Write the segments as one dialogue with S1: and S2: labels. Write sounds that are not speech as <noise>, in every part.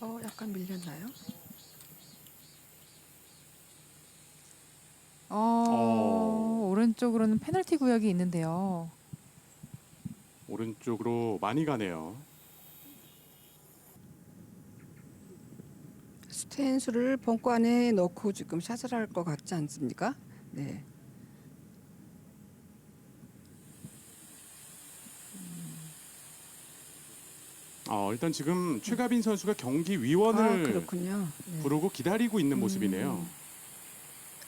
S1: 어, 약간 밀렸나요?
S2: 어,
S3: 어.
S2: 오른쪽으로는 페널티 구역이 있는데요.
S3: 오른쪽으로 많이 가네요.
S1: 스탠스를 벙커 안에 넣고 지금 샷을 할 것 같지 않습니까? 네.
S3: 어, 일단 지금 최가빈 선수가 경기
S1: 아,
S3: 위원을
S1: 그렇군요. 네.
S3: 부르고 기다리고 있는
S1: 음.
S3: 모습이네요.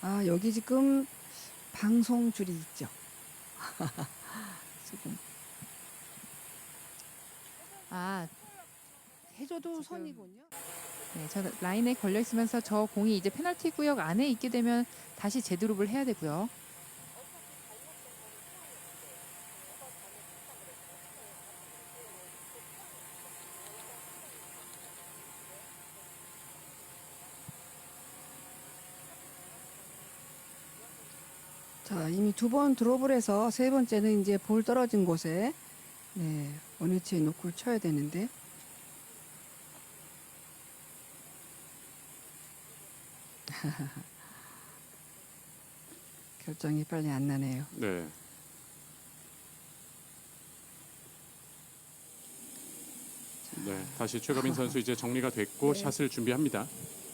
S1: 아, 여기 지금 방송 줄이 있죠. <laughs> 지금
S2: 아,
S1: 해줘도
S2: 지금-
S1: 선이군요.
S2: 네, 저 라인에 걸려 있으면서 저 공이 이제 페널티 구역 안에 있게 되면 다시 재드롭을 해야 되고요.
S1: 자, 이미 두 번 드롭을 해서 세 번째는 이제 볼 떨어진 곳에 네, 어느 치에 놓고 쳐야 되는데 <laughs> 결정이 빨리 안 나네요.
S3: 네. 네, 다시 최가빈 선수 이제 정리가 됐고 <laughs>
S1: 네.
S3: 샷을 준비합니다.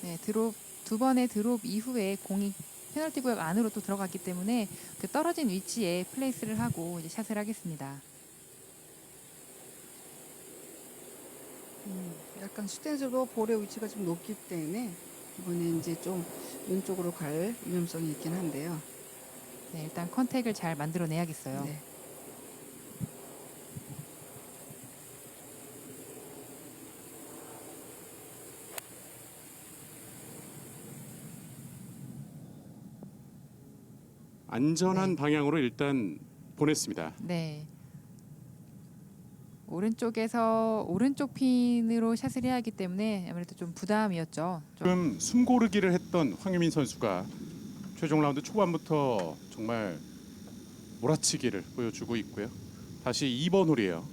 S2: 네, 드롭 두 번의 드롭 이후에 공이 페널티 구역 안으로 또 들어갔기 때문에 그 떨어진 위치에 플레이스를 하고 이제 샷을 하겠습니다.
S1: 음, 약간 스탠스로 볼의 위치가 좀 높기 때문에 이번에 이제 좀 왼쪽으로 갈 위험성이 있긴 한데요.
S2: 네, 일단 컨택을 잘 만들어내야겠어요.
S1: 네.
S3: 안전한
S1: 네.
S3: 방향으로 일단 보냈습니다.
S2: 네. 오른쪽에서 오른쪽 핀으로 샷을 해야 하기 때문에 아무래도 좀 부담이었죠. 좀
S3: 지금 숨 고르기를 했던 황유민 선수가 최종 라운드 초반부터 정말 몰아치기를 보여주고 있고요. 다시 2번 홀이에요.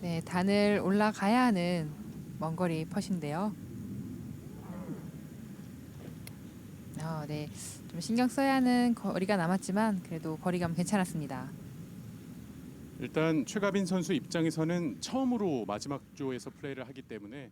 S2: 네, 단을 올라가야 하는 먼 거리 퍼신데요. 어, 네, 좀 신경 써야 하는 거리가 남았지만 그래도 거리감 괜찮았습니다.
S3: 일단 최가빈 선수 입장에서는 처음으로 마지막 조에서 플레이를 하기 때문에